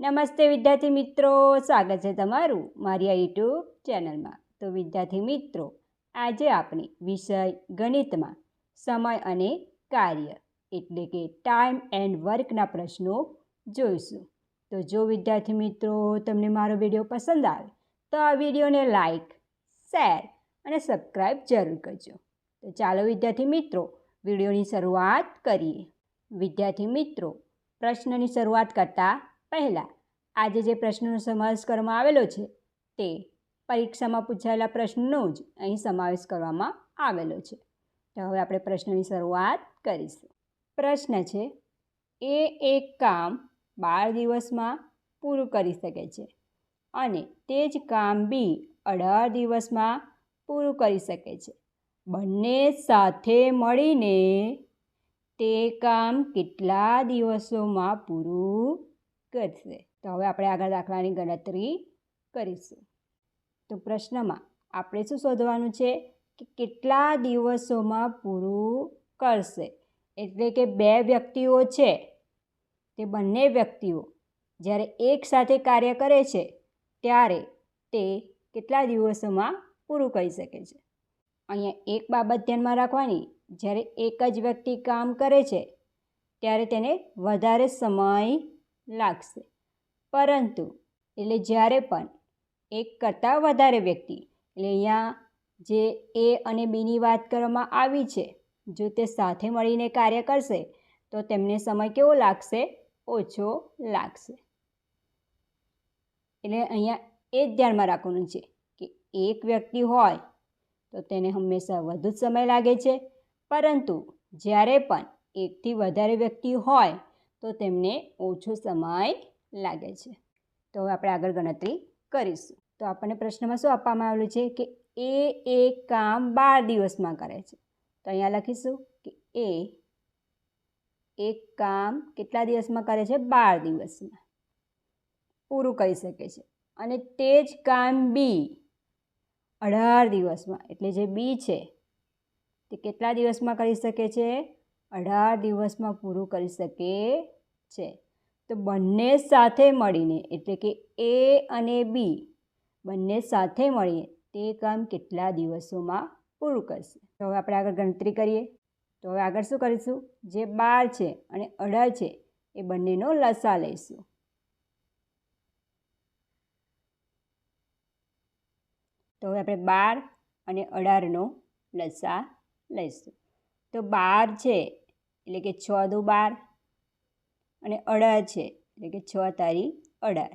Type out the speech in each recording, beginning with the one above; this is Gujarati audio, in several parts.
નમસ્તે વિદ્યાર્થી મિત્રો, સ્વાગત છે તમારું મારી આ યુટ્યુબ ચેનલમાં. તો વિદ્યાર્થી મિત્રો, આજે આપણે વિષય ગણિતમાં સમય અને કાર્ય, એટલે કે ટાઈમ એન્ડ વર્કના પ્રશ્નો જોઈશું. તો જો વિદ્યાર્થી મિત્રો, તમને મારો વીડિયો પસંદ આવે, તો આ વિડીયોને લાઈક શેર અને સબસ્ક્રાઈબ જરૂર કરજો. તો ચાલો વિદ્યાર્થી મિત્રો, વિડીયોની શરૂઆત કરીએ. વિદ્યાર્થી મિત્રો, પ્રશ્નની શરૂઆત કરતાં પહેલાં આજે જે પ્રશ્નોનો સમાવેશ કરવામાં આવેલો છે તે પરીક્ષામાં પૂછાયેલા પ્રશ્નનો જ અહીં સમાવેશ કરવામાં આવેલો છે. તો હવે આપણે પ્રશ્નની શરૂઆત કરીશું. પ્રશ્ન છે, એ એક કામ બાર દિવસમાં પૂરું કરી શકે છે અને તે જ કામ બી અઢાર દિવસમાં પૂરું કરી શકે છે. બંને સાથે મળીને તે કામ કેટલા દિવસોમાં પૂરું કરશે તો હવે આપણે આગળ દાખલાની ગણતરી કરીશું. તો પ્રશ્નમાં આપણે શું શોધવાનું છે? કે કેટલા દિવસોમાં પૂરું કરશે? એટલે કે બે વ્યક્તિઓ છે. તે બંને વ્યક્તિઓ જ્યારે એક સાથે કાર્ય કરે છે, ત્યારે તે કેટલા દિવસોમાં પૂરું કરી શકે છે? અહીંયા એક બાબત ધ્યાનમાં રાખવાની. જ્યારે એક જ વ્યક્તિ કામ કરે છે, ત્યારે તેને વધારે સમય લાગશે. પરંતુ, એટલે જ્યારે પણ એક કરતાં વધારે વ્યક્તિ, એટલે અહીંયા જે એ અને બીની વાત કરવામાં આવી છે, જો તે સાથે મળીને કાર્ય કરશે, તો તેમને સમય કેવો લાગશે? ઓછો લાગશે. એટલે અહીંયા એ જ ધ્યાનમાં રાખવાનું છે કે એક વ્યક્તિ હોય, તો તેને હંમેશા વધુ જ સમય લાગે છે. પરંતુ, જ્યારે પણ એકથી વધારે વ્યક્તિ હોય તો તેમને ઓછો સમય લાગે છે. તો હવે આપણે આગળ ગણતરી કરીશું. તો આપણને પ્રશ્નમાં શું આપવામાં આવેલું છે કે એ એક કામ બાર દિવસમાં કરે છે. તો અહીંયા લખીશું કે એ એક કામ કેટલા દિવસમાં કરે છે? બાર દિવસમાં. પૂરું કરી શકે છે. અને તે જ કામ બી અઢાર દિવસમાં. એટલે જે બી છે તે કેટલા દિવસમાં કરી શકે છે? અઢાર દિવસમાં પૂરું કરી શકે છે. તો બંને સાથે મળીને, એટલે કે એ અને બી, બંને સાથે મળીને તે કામ કેટલા દિવસોમાં પૂરું કરશે? તો હવે આપણે આગળ ગણતરી કરીએ. તો હવે આગળ શું કરીશું? જે બાર છે અને અઢાર છે, એ બંનેનો લસા લઈશું. તો હવે આપણે બાર અને અઢારનો લસા લઈશું. તો બાર છે, એટલે કે છ દુ બાર અને અઢાર છે, એટલે કે છ તારી અઢાર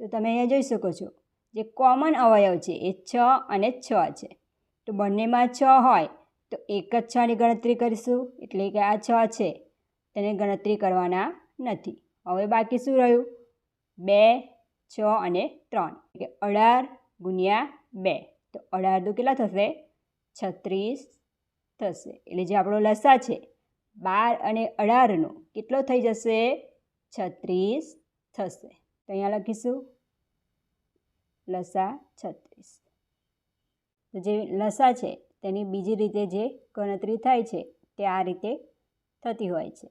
તો તમે અહીંયા જોઈ શકો છો, જે કોમન અવયવ છે એ છ અને છ છે. તો બંનેમાં છ હોય, તો એક જ છની ગણતરી કરીશું, એટલે કે આ છ છે, તેને ગણતરી કરવાના નથી. હવે બાકી શું રહ્યું? બે, છ અને ત્રણ. એટલે અઢાર ગુણ્યા બે. તો અઢાર તો કેટલા થશે? છત્રીસ થશે. એટલે જે આપણો લસા છે બાર અને અઢારનો કેટલો થઈ જશે? છત્રીસ થશે. તો અહીંયા લખીશું. લસા છત્રીસ. તો જે લસા છે, તેની બીજી રીતે જે ગણતરી થાય છે, તે આ રીતે થતી હોય છે.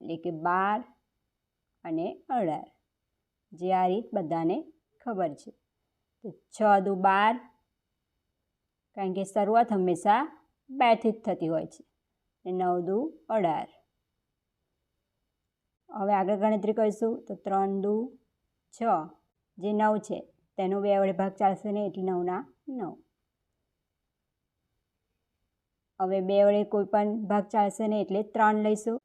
એટલે કે બાર અને અઢાર. જે આ રીત બધાને ખબર છે. તો છ દુ બાર, કારણ કે શરૂઆત હંમેશા બેથી જ થતી હોય છે. અને નવ દુ અઢાર. હવે આગળ ગણતરી કરીશું, તો ત્રણ દુ છ. જે નવ છે, તેનો બે વડે ભાગ ચાલશે ને, એટલે નવના નવ. હવે બે વડે કોઈ પણ ભાગ ચાલશે નહીં એટલે ત્રણ લઈશું.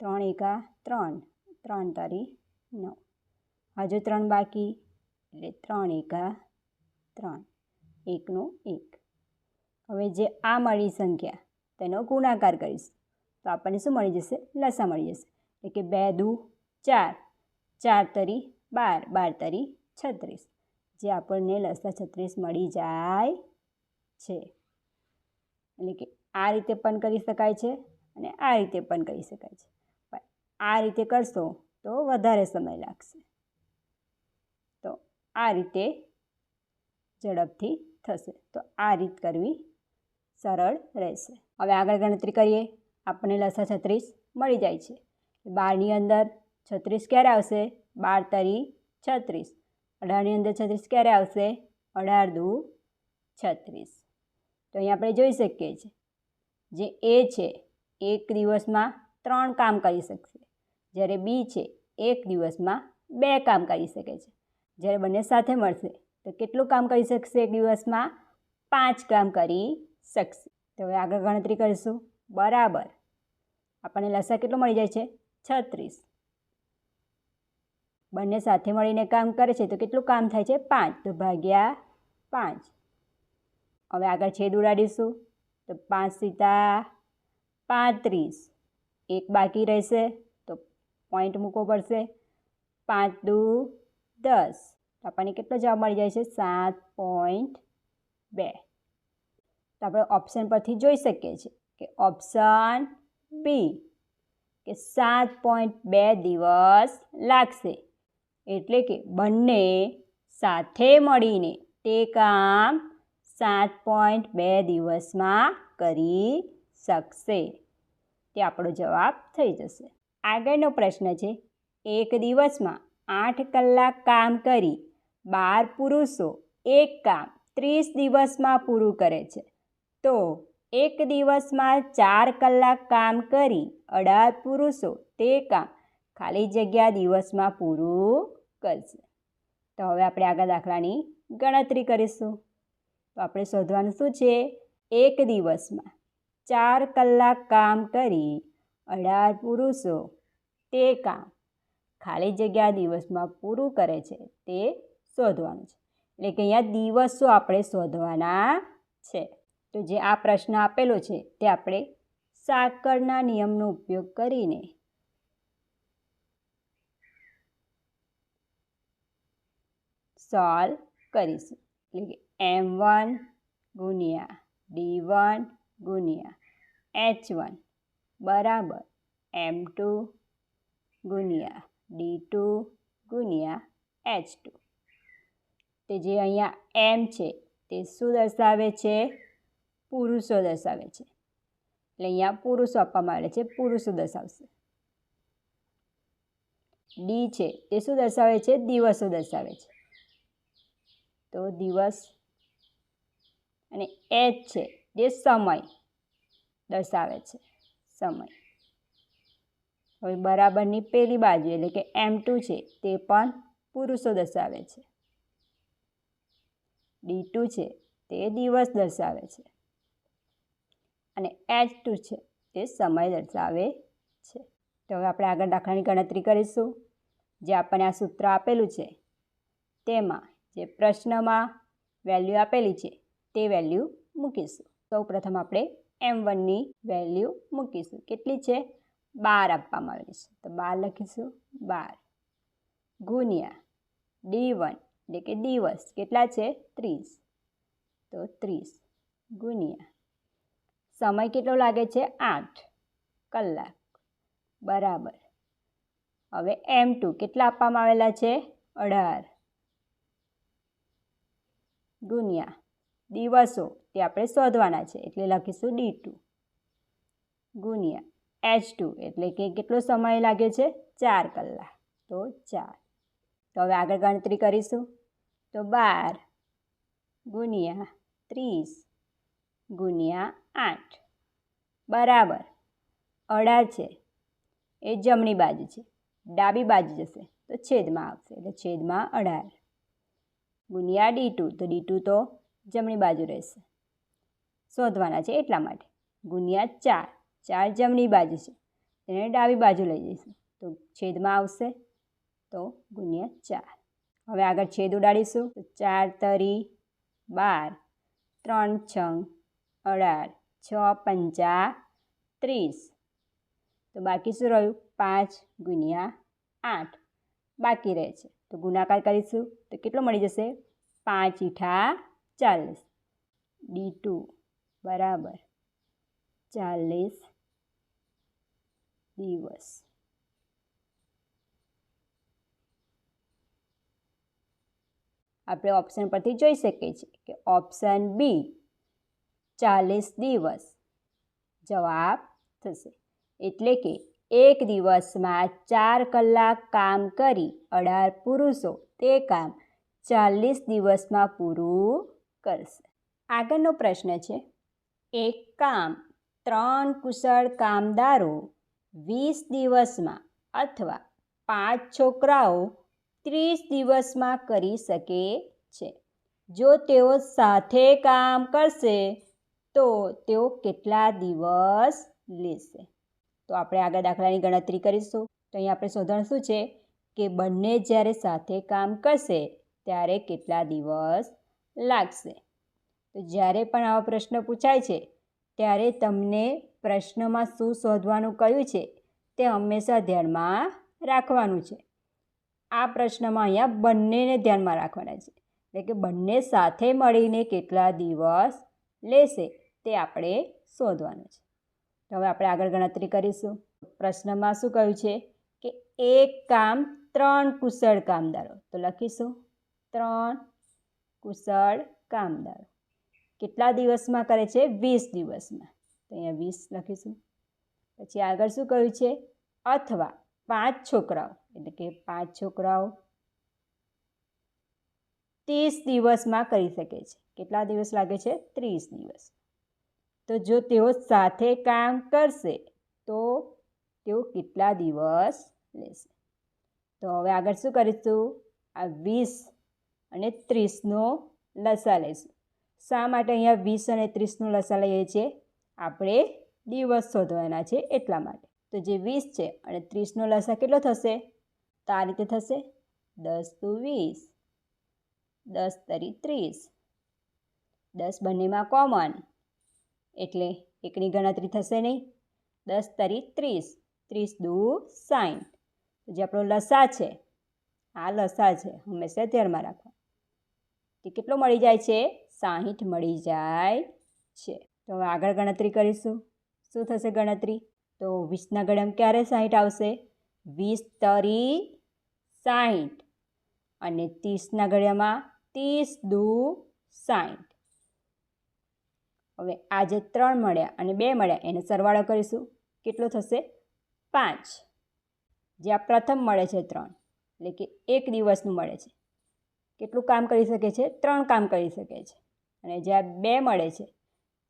ત્રણ એકા ત્રણ. ત્રણ તારી નવ. હજુ ત્રણ બાકી, એટલે ત્રણ એકા ત્રણ. એકનો એક. હવે જે આ મળી સંખ્યા તેનો ગુણાકાર કરીશ. તો આપણને શું મળી જશે? લસા મળી જશે. એટલે કે બે દુ ચાર. ચાર તરી બાર. બાર તરી છત્રીસ. જે આપણને લસા છત્રીસ મળી જાય છે. એટલે કે આ રીતે પણ કરી શકાય છે અને આ રીતે પણ કરી શકાય છે. પણ આ રીતે કરશો તો વધારે સમય લાગશે. તો આ રીતે ઝડપથી થશે. તો આ રીત કરવી સરળ રહેશે. હવે આગળ ગણતરી કરીએ. આપણને લસા છત્રીસ મળી જાય છે. બારની અંદર છત્રીસ ક્યારે આવશે? બાર તરી છત્રીસ. અઢારની અંદર છત્રીસ ક્યારે આવશે? અઢાર દુ છત્રીસ. તો અહીં આપણે જોઈ શકીએ છીએ. જે એ છે, એક દિવસમાં ત્રણ કામ કરી શકશે. જ્યારે બી છે, એક દિવસમાં બે કામ કરી શકે છે. જ્યારે બંને સાથે મળશે, તો કેટલું કામ કરી શકશે? એક દિવસમાં પાંચ કામ કરી શકશે. તો હવે આગળ ગણતરી કરીશું. બરાબર. આપણને લસા કેટલો મળી જાય છે? છત્રીસ. બંને સાથે મળીને કામ કરે છે તો કેટલું કામ થાય છે? પાંચ. તો ભાગ્યા પાંચ. હવે આગળ છેદ ઉડાડીશું. તો પાંચ સીતા પાંત્રીસ. એક બાકી રહેશે તો પોઈન્ટ મૂકવો પડશે. પાંચ દુ દસ. આપણને કેટલો જવાબ મળી જાય છે? સાત પોઈન્ટ બે. તો આપણે ઓપ્શન પરથી જોઈ શકીએ છીએ કે ઓપ્શન બી કે સાત પોઈન્ટ બે દિવસ લાગશે. એટલે કે બંને સાથે મળીને તે કામ સાત પોઈન્ટ બે દિવસમાં કરી શકશે. તે આપણો જવાબ થઈ જશે. આગળનો પ્રશ્ન છે, એક દિવસમાં આઠ કલાક કામ કરી બાર પુરુષો એક કામ ત્રીસ દિવસમાં પૂરું કરે છે. તો એક દિવસમાં ચાર કલાક કામ કરી અઢાર પુરુષો તે કામ ખાલી જગ્યા દિવસમાં પૂરું કરશે. તો હવે આપણે આગળ દાખલાની ગણતરી કરીશું. તો આપણે શોધવાનું શું છે? એક દિવસમાં ચાર કલાક કામ કરી અઢાર પુરુષો તે કામ ખાલી જગ્યા દિવસમાં પૂરું કરે છે તે શોધવાનું છે. એટલે કે અહીંયા દિવસો આપણે શોધવાના છે. તો જે આ પ્રશ્ન આપેલો છે તે આપણે સાકળના નિયમનો ઉપયોગ કરીને સોલ્વ કરીશું. એટલે કે એમ વન ગુણ્યા ડી વન ગુણ્યા એચ વન બરાબર એમ ટુ ગુણ્યા ડી ટુ ગુણ્યા એચ ટુ તે જે અહીંયા એમ છે તે શું દર્શાવે છે? પુરુષો દર્શાવે છે. એટલે અહીંયા પુરુષો આપવામાં આવેલા છે, પુરુષો દર્શાવશે. ડી છે, તે શું દર્શાવે છે? દિવસો દર્શાવે છે. તો દિવસ અને એચ છે તે સમય દર્શાવે છે, સમય. હવે બરાબરની પેલી બાજુ, એટલે કે એમ ટુ છે, તે પણ પુરુષો દર્શાવે છે. ડી ટુ છે, તે દિવસ દર્શાવે છે. અને એચ ટુ છે, તે સમય દર્શાવે છે. તો હવે આપણે આગળ દાખલાની ગણતરી કરીશું. જે આપણને આ સૂત્ર આપેલું છે, તેમાં જે પ્રશ્નમાં વેલ્યુ આપેલી છે, તે વેલ્યુ મૂકીશું. સૌ પ્રથમ આપણે એમ વનની વેલ્યુ મૂકીશું. કેટલી છે? બાર આપવામાં આવેલી છે. તો બાર લખીશું. બાર ગુણ્યા ડી વન એટલે કે દિવસ કેટલા છે? ત્રીસ. તો ત્રીસ ગુણ્યા સમય કેટલો લાગે છે? આઠ કલાક. બરાબર. હવે એમ ટુ કેટલા આપવામાં આવેલા છે? અઢાર. ગુણ્યા દિવસો તે આપણે શોધવાના છે એટલે લખીશું ડી ટુ. ગુણ્યા એચ ટુ એટલે કે કેટલો સમય લાગે છે? ચાર કલાક. તો ચાર. તો હવે આગળ ગણતરી કરીશું. તો બાર ગુણ્યા ત્રીસ. ગુણ્યા આઠ. બરાબર. અઢાર છે. એ જમણી બાજુ છે. ડાબી બાજુ જશે. તો છેદમાં આવશે. એટલે છેદમાં અઢાર. ગુણ્યા ડી ટુ. તો ડી ટુ તો જમણી બાજુ રહેશે. શોધવાના છે એટલા માટે. ગુણ્યા ચાર. ચાર જમણી બાજુ છે. તેને ડાબી બાજુ લઈ જઈશું. તો છેદમાં આવશે. તો ગુણ્યા ચાર. હવે આગળ છેદ ઉડાડીશું. તો ચાર તરી બાર. ત્રણ છંગ. અઢાર, છ પંચા ત્રીસ. તો બાકી શું રહ્યું? પાંચ ગુણ્યા આઠ. બાકી રહે છે. તો ગુણાકાર કરીશું તો કેટલો મળી જશે? પાંચ ઈઠા ચાલીસ. ડી ટુ બરાબર ચાલીસ દિવસ. આપણે ઓપ્શન પરથી જોઈ શકીએ છીએ કે ઓપ્શન બી ચાલીસ દિવસ. જવાબ થશે. એટલે કે એક દિવસમાં ચાર કલાક કામ કરી અઢાર પુરુષો તે કામ ચાલીસ દિવસમાં પૂરું કરશે. આગળનો પ્રશ્ન છે. એક કામ ત્રણ કુશળ કામદારો વીસ દિવસમાં અથવા પાંચ છોકરાઓ ત્રીસ દિવસમાં કરી શકે છે. જો તેઓ સાથે કામ કરશે તો તેઓ કેટલા દિવસ લેશે? તો આપણે આગળ દાખલાની ગણતરી કરીશું. તો અહીં આપણે શોધણ શું છે કે બંને જ્યારે સાથે કામ કરશે, ત્યારે કેટલા દિવસ લાગશે? તો જ્યારે પણ આવો પ્રશ્ન પૂછાય છે, ત્યારે તમને પ્રશ્નમાં શું શોધવાનું કયું છે, તે હંમેશા ધ્યાનમાં રાખવાનું છે. આ પ્રશ્નમાં અહીંયા બંનેને ધ્યાનમાં રાખવાના છે. એટલે કે બંને સાથે મળીને કેટલા દિવસ લેશે? તે આપણે શોધવાનું છે. તો હવે આપણે આગળ ગણતરી કરીશું. પ્રશ્નમાં શું કહ્યું છે કે એક કામ ત્રણ કુશળ કામદારો. તો લખીશું. ત્રણ કુશળ કામદારો. કેટલા દિવસમાં કરે છે? વીસ દિવસમાં. તો અહીંયા વીસ લખીશું. પછી આગળ શું કહ્યું છે? અથવા પાંચ છોકરાઓ. એટલે કે પાંચ છોકરાઓ ત્રીસ દિવસમાં કરી શકે છે. કેટલા દિવસ લાગે છે? ત્રીસ દિવસ. તો જો તેઓ સાથે કામ કરશે, તો તેઓ કેટલા દિવસ લેશે? તો હવે આગળ શું કરીશું? આ વીસ અને ત્રીસનો લસા લઈશું. શા માટે અહીંયા વીસ અને ત્રીસનો લસા લઈએ છીએ? આપણે દિવસ શોધવાના છે એટલા માટે. તો જે વીસ છે અને ત્રીસનો લસા કેટલો થશે? તો આ રીતે થશે. દસ ટુ વીસ, દસ તરી ત્રીસ, દસ બંનેમાં કોમન. એટલે એકની ગણતરી થશે નહીં. દસ તરી ત્રીસ. ત્રીસ દુ સાઠ જે આપણો લસા છે, આ લસા છે, હંમેશા ધ્યાનમાં રાખવા તે કેટલો મળી જાય છે? સાહીઠ મળી જાય છે. તો હવે આગળ ગણતરી કરીશું. શું થશે ગણતરી? તો વીસના ગળામાં ક્યારે સાહીઠ આવશે? વીસ તરી સાહીઠ અને ત્રીસના ગળ્યામાં ત્રીસ દુ સાઠ હવે આજે ત્રણ મળ્યા અને બે મળ્યા, એને સરવાળો કરીશું. કેટલો થશે? પાંચ. જે આ પ્રથમ મળે છે ત્રણ, એટલે કે એક દિવસનું મળે છે. કેટલું કામ કરી શકે છે? ત્રણ કામ કરી શકે છે. અને જે આ બે મળે છે,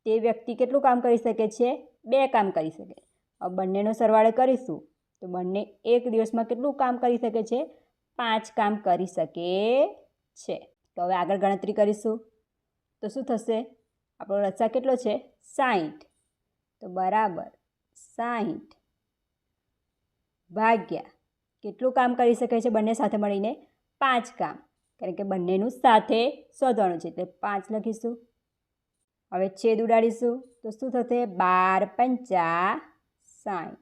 તે વ્યક્તિ કેટલું કામ કરી શકે છે? બે કામ કરી શકે. હવે બંનેનો સરવાળો કરીશું. તો બંને એક દિવસમાં કેટલું કામ કરી શકે છે? પાંચ કામ કરી શકે છે. તો હવે આગળ ગણતરી કરીશું. તો શું થશે? આપણો રસ્સા કેટલો છે? સાહીઠ તો બરાબર સાહીઠ ભાગ્યા. કેટલું કામ કરી શકે છે બંને સાથે મળીને? પાંચ કામ. કારણ કે બંનેનું સાથે શોધવાનું છે. એટલે પાંચ લખીશું. હવે છેદ ઉડાડીશું. તો શું થશે? બાર પંચા સાઠ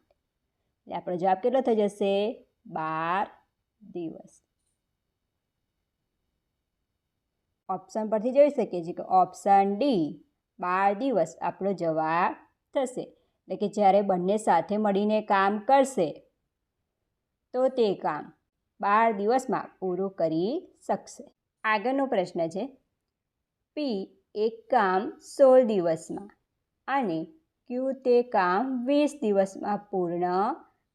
એટલે આપણો જવાબ કેટલો થઈ જશે? બાર દિવસ. ઓપ્શન પરથી જોઈ શકીએ છીએ કે ઓપ્શન ડી બાર દિવસ આપણો જવાબ થશે. એટલે કે જ્યારે બંને સાથે મળીને કામ કરશે, તો તે કામ બાર દિવસમાં પૂરું કરી શકશે. આગળનો પ્રશ્ન છે, પી એક કામ સોળ દિવસમાં અને ક્યુ તે કામ વીસ દિવસમાં પૂર્ણ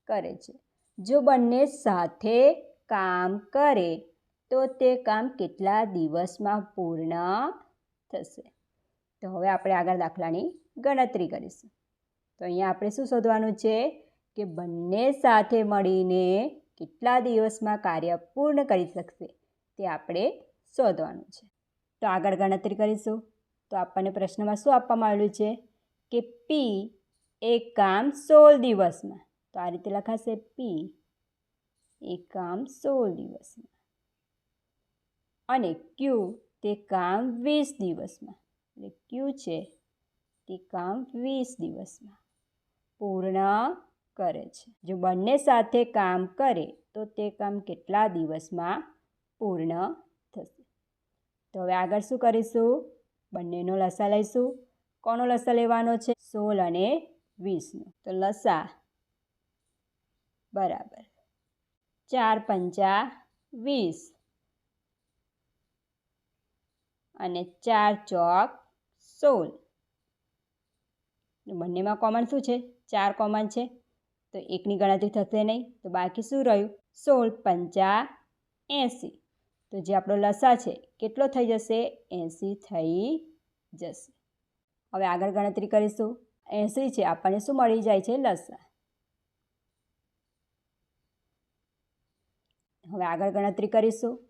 કરે છે. જો બંને સાથે કામ કરે, તો તે કામ કેટલા દિવસમાં પૂર્ણ થશે? તો હવે આપણે આગળ દાખલાની ગણતરી કરીશું. તો અહીંયા આપણે શું શોધવાનું છે કે બંને સાથે મળીને કેટલા દિવસમાં કાર્ય પૂર્ણ કરી શકશે તે આપણે શોધવાનું છે. તો આગળ ગણતરી કરીશું. તો આપણને પ્રશ્નમાં શું આપવામાં આવેલું છે કે પી એક કામ સોળ દિવસમાં. તો આ રીતે લખાશે પી એક કામ સોળ દિવસમાં. અને ક્યુ તે કામ વીસ દિવસમાં. એટલે ક્યુ છે? તે કામ વીસ દિવસમાં. પૂર્ણ કરે છે. જો બંને સાથે કામ કરે, તો તે કામ કેટલા દિવસમાં પૂર્ણ થશે? તો હવે આગળ શું કરીશું? બંનેનો લસા લઈશું. કોનો લસા લેવાનો છે? સોળ અને વીસનો. તો લસા બરાબર. ચાર પંચા વીસ. અને ચાર ચોક સોળ બંનેમાં કોમન શું છે? ચાર કોમન છે. તો એકની ગણતરી થશે નહીં, તો બાકી શું રહ્યું? સોળ પંચા એંસી. તો જે આપણો લસા છે, કેટલો થઈ જશે? એંસી થઈ જશે. હવે આગળ ગણતરી કરીશું. એંસી છે, આપણને શું મળી જાય છે? લસા. હવે આગળ ગણતરી કરીશું.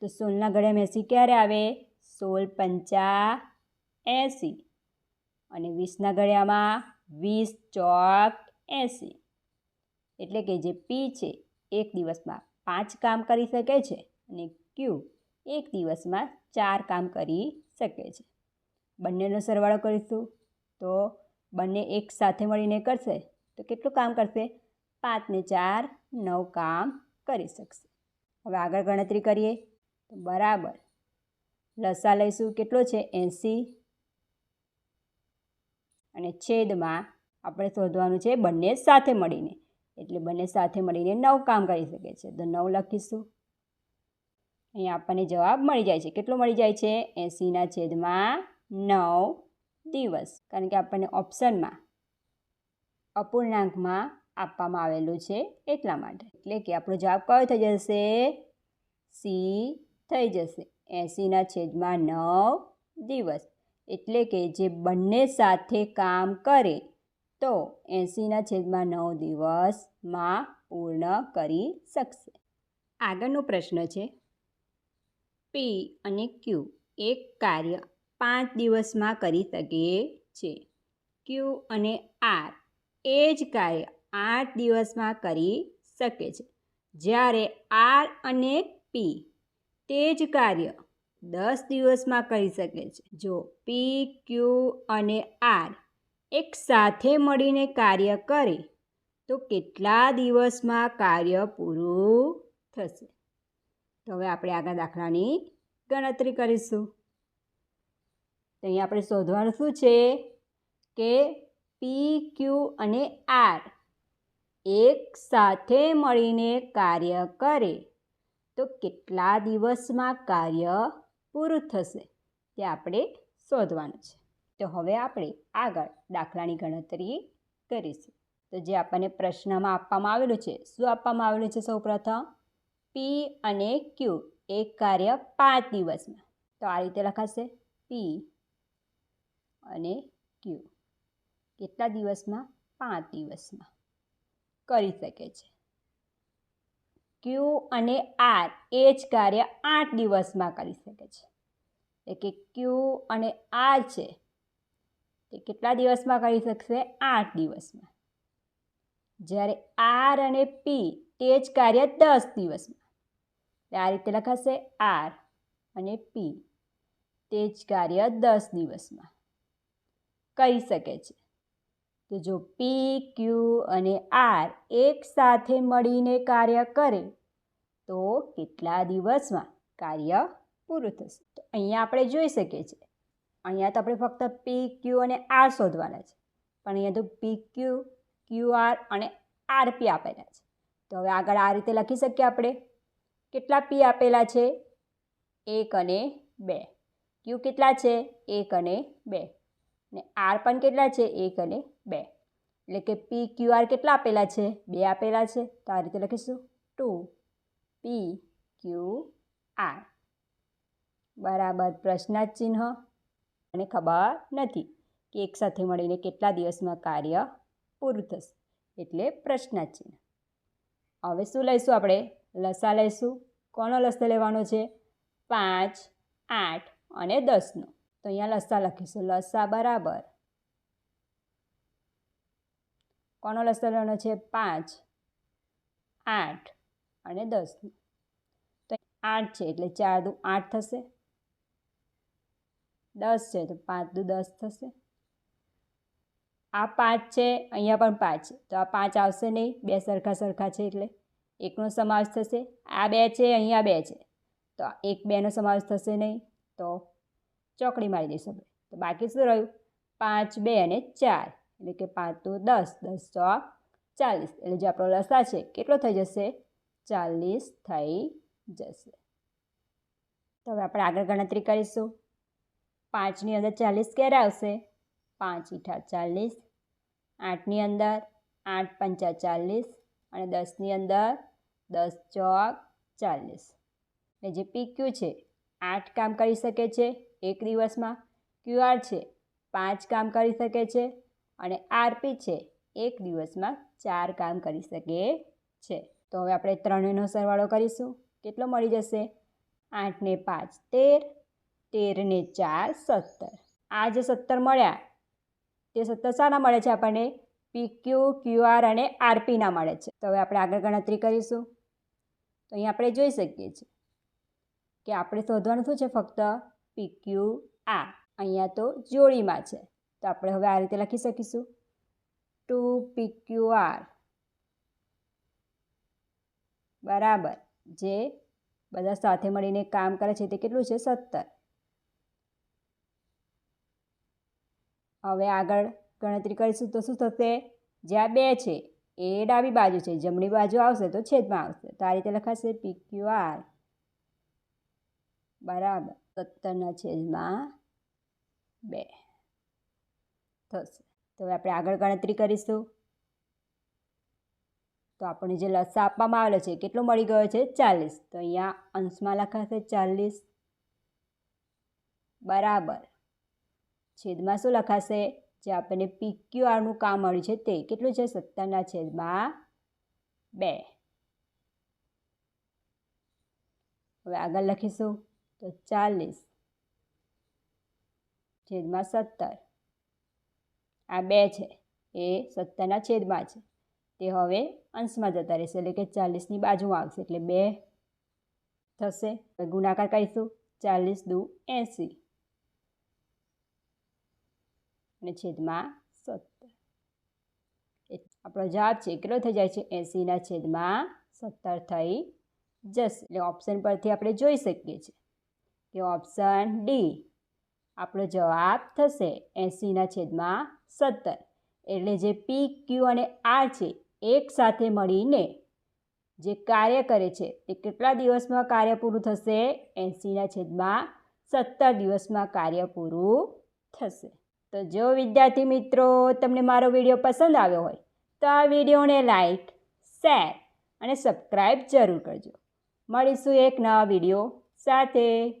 તો સોળના ઘડિયામાં એંસી ક્યારે આવે? સોળ પંચા એંસી. અને વીસના ઘડિયામાં વીસ ચોક એંસી. એટલે કે જે પી છે, એક દિવસમાં પાંચ કામ કરી શકે છે અને ક્યુ એક દિવસમાં ચાર કામ કરી શકે છે. બંનેનો સરવાળો કરીશું. તો બંને એક સાથે મળીને કરશે, તો કેટલું કામ કરશે? પાંચને ચાર નવ કામ કરી શકશે. હવે આગળ ગણતરી કરીએ. તો બરાબર. લસા લઈશું કેટલો છે? એંસી. અને છેદમાં આપણે શોધવાનું છે બંને સાથે મળીને. એટલે બંને સાથે મળીને નવ કામ કરી શકે છે. તો નવ લખીશું. અહીંયા આપણને જવાબ મળી જાય છે. કેટલો મળી જાય છે? એંસીના છેદમાં નવ દિવસ. કારણ કે આપણને ઓપ્શનમાં અપૂર્ણાંકમાં આપવામાં આવેલું છે એટલા માટે. એટલે કે આપણો જવાબ કયો થઈ જશે? સી થઈ જશે. એંસીના છેદમાં નવ દિવસ. એટલે કે જે બંને સાથે કામ કરે, તો એંસીના છેદમાં નવ દિવસમાં પૂર્ણ કરી શકશે. આગળનો પ્રશ્ન છે. પી અને ક્યુ એક કાર્ય પાંચ દિવસમાં કરી શકે છે. ક્યુ અને આર એ જ કાર્ય આઠ દિવસમાં કરી શકે છે. જ્યારે આર અને પી તે જ કાર્ય દસ દિવસમાં કરી શકે છે. જો પી ક્યુ અને આર એક સાથે મળીને કાર્ય કરે, તો કેટલા દિવસમાં કાર્ય પૂરું થશે? તો હવે આપણે આગળ દાખલાની ગણતરી કરીશું. તો અહીં આપણે શોધવાનું શું છે કે પી ક્યુ અને આર એક સાથે મળીને કાર્ય કરે, તો કેટલા દિવસમાં કાર્ય પૂરું થશે, તે આપણે શોધવાનું છે. તો હવે આપણે આગળ દાખલાની ગણતરી કરીશું. તો જે આપણને પ્રશ્નમાં આપવામાં આવેલું છે, શું આપવામાં આવેલું છે સૌપ્રથમ? પી અને ક્યુ એક કાર્ય પાંચ દિવસમાં. તો આ રીતે લખાશે પી અને ક્યુ કેટલા દિવસમાં? પાંચ દિવસમાં. કરી શકે છે. ક્યુ અને આર એ જ કાર્ય આઠ દિવસમાં કરી શકે છે. એટલે કે ક્યુ અને આર છે તે કેટલા દિવસમાં કરી શકશે? આઠ દિવસમાં. જ્યારે આર અને પી તે જ કાર્ય દસ દિવસમાં. આ રીતે લખાશે આર અને પી તે જ કાર્ય દસ દિવસમાં. કરી શકે છે. તો જો પી ક્યુ અને આર એક સાથે મળીને કાર્ય કરે, તો કેટલા દિવસમાં કાર્ય પૂરું થશે? તો અહીંયા આપણે જોઈ શકીએ છીએ. અહીંયા તો આપણે ફક્ત પી ક્યુ અને આર શોધવાના છે. પણ અહીંયા તો પી ક્યુ ક્યુ આર અને આર પી આપેલા છે. તો હવે આગળ આ રીતે લખી શકીએ આપણે. કેટલા પી આપેલા છે? એક અને બે. ક્યુ કેટલા છે? એક અને બે. ને આર પણ કેટલા છે? એક અને બે. એટલે કે પી ક્યુ આર કેટલા આપેલા છે? બે આપેલા છે. તો આ રીતે લખીશું. ટુ પી ક્યુ આર બરાબર. પ્રશ્નાર્થ ચિહ્ન. અને ખબર નથી કે એકસાથે મળીને કેટલા દિવસમાં કાર્ય પૂરું થશે. એટલે પ્રશ્નાર્થ ચિહ્ન. હવે શું લઈશું આપણે? લસા લઈશું. કોનો લસા લેવાનો છે? પાંચ, આઠ અને દસનો. તો અહીંયા લસા લખીશું. લસા બરાબર. કોનો લસા છે પાંચ, આઠ અને દસ. તો આઠ છે એટલે ચાર દુ આઠ થશે. દસ છે તો પાંચ દુ દસ થશે. આ પાંચ છે, અહીંયા પણ પાંચ છે. તો આ પાંચ આવશે નહીં, બે સરખા સરખા છે એટલે એકનો સમાવેશ થશે. આ બે છે, અહીંયા બે છે. તો એક બેનો સમાવેશ થશે નહીં. તો ચોકડી મારી દઈશું તો બાકી શું રહ્યું? પાંચ, બે અને ચાર. એટલે કે પાંચ દસ દસ ચોક ચાલીસ. એટલે જે આપણો લસા છે, કેટલો થઈ જશે? ચાલીસ થઈ જશે. તો હવે આપણે આગળ ગણતરી કરીશું. પાંચની અંદર ચાલીસ ક્યારે આવશે? પાંચ ઈઠા ચાલીસ, આઠની અંદર આઠ પંચા ચાલીસ અને દસની અંદર દસ ચોક ચાલીસ. એટલે જે પી ક્યુ છે, આઠ કામ કરી શકે છે એક દિવસમાં. ક્યુઆર છે, પાંચ કામ કરી શકે છે. અને આરપી છે, એક દિવસમાં ચાર કામ કરી શકે છે. તો હવે આપણે ત્રણેયનો સરવાળો કરીશું. કેટલો મળી જશે? આઠને પાંચ, તેર તેરને ચાર, સત્તર. આ જે સત્તર મળ્યા, તે સત્તર શાના મળે છે આપણને? પીક્યુ ક્યુઆર અને આરપીના મળે છે. તો હવે આપણે આગળ ગણતરી કરીશું. તો અહીં આપણે જોઈ શકીએ છીએ કે આપણે શોધવાનું શું છે ફક્ત? પીક્યુ આ. અહીંયા તો જોડીમાં છે. તો આપણે હવે આ રીતે લખી શકીશું. ટુ પીક્યુ આર બરાબર. જે બધા સાથે મળીને કામ કરે છે તે કેટલું છે? સત્તર. હવે આગળ ગણતરી કરીશું તો શું થશે? જ્યાં બે છે, એ ડાબી બાજુ છે, જમણી બાજુ આવશે તો છેદમાં આવશે. તો આ રીતે લખાશે પીક્યુ આર બરાબર. સત્તરના છેદમાં બે. થશે. તો હવે આપણે આગળ ગણતરી કરીશું. તો આપણને જે લસા આપવામાં આવેલો છે કેટલો મળી ગયો છે? ચાલીસ. તો અહીંયા અંશમાં લખાશે ચાલીસ. બરાબર. છેદમાં શું લખાશે? જે આપણને પીક્યુઆરનું કામ મળ્યું છે તે. કેટલું છે? સત્તરના છેદમાં બે. હવે આગળ લખીશું. તો ચાલીસ. છેદમાં સત્તર. આ બે છે. એ સત્તરના છેદમાં છે. તે હવે અંશમાં જતા રહેશે, એટલે કે ચાલીસની બાજુમાં આવશે, એટલે બે થશે. ગુણાકાર કરીશું. ચાલીસ દુ એંસી અને છેદમાં સત્તર. આપણો જવાબ છે, કેટલો થઈ જાય છે? એંસીના છેદમાં સત્તર થઈ જશે. એટલે ઓપ્શન પરથી આપણે જોઈ શકીએ છીએ કે ઓપ્શન ડી આપણો જવાબ થશે એંસીના છેદમાં સત્તર. એટલે જે પી ક્યુ અને આર છે, એક સાથે મળીને જે કાર્ય કરે છે, તે કેટલા દિવસમાં કાર્ય પૂરું થશે? એંસીના છેદમાં સત્તર દિવસમાં કાર્ય પૂરું થશે. તો જો વિદ્યાર્થી મિત્રો, તમને મારો વીડિયો પસંદ આવ્યો હોય, તો આ વિડીયોને લાઈક, શેર અને સબસ્ક્રાઈબ જરૂર કરજો. મળીશું એક નવા વીડિયો સાથે.